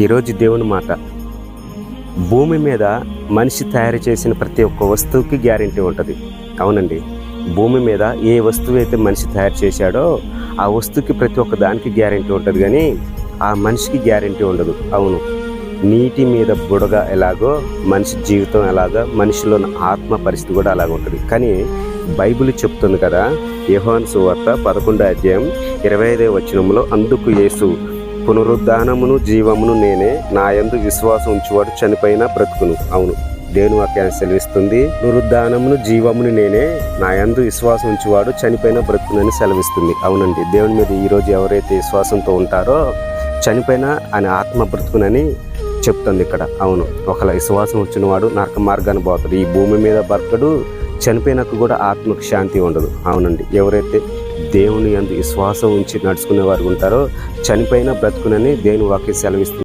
ఈరోజు దేవుని మాట. భూమి మీద మనిషి తయారు చేసిన ప్రతి ఒక్క వస్తువుకి గ్యారంటీ ఉంటుంది. అవునండి. భూమి మీద ఏ వస్తువు అయితే మనిషి తయారు చేశాడో ఆ వస్తువుకి ప్రతి ఒక్క దానికి గ్యారంటీ ఉంటుంది కానీ ఆ మనిషికి గ్యారంటీ ఉండదు. అవును. నీటి మీద బుడగ ఎలాగో మనిషి జీవితం ఎలాగో మనిషిలో ఆత్మ పరిస్థితి కూడా అలాగ ఉంటుంది. కానీ బైబిల్ చెప్తుంది కదా యహోన్ సువార్త పదకొండో అధ్యాయం ఇరవై ఐదో వచనంలో అందుకు యేసు పునరుద్ధానమును జీవమును నేనే. నా యందు విశ్వాసం ఉంచువాడు చనిపోయినా బ్రతుకును. అవును దేవుని వాక్యాన్ని సెలవిస్తుంది. పునరుద్ధానమును జీవమును నేనే. నా యందు విశ్వాసం ఉంచువాడు చనిపోయిన బ్రతుకునని సెలవిస్తుంది. అవునండి దేవుని మీద ఈరోజు ఎవరైతే విశ్వాసంతో ఉంటారో చనిపోయిన అని ఆత్మ బ్రతుకునని చెప్తుంది ఇక్కడ. అవును ఒకలా విశ్వాసం వచ్చినవాడు నరక మార్గాన్ని పోతాడు. ఈ భూమి మీద బ్రతకడు చనిపోయినాక కూడా ఆత్మకు శాంతి ఉండదు. అవునండి. ఎవరైతే దేవుని అందు విశ్వాసం ఉంచి నడుచుకునే వారు ఉంటారో చనిపోయినా బ్రతుకునని దేవుని వాక్యం సెలవిస్తుంది.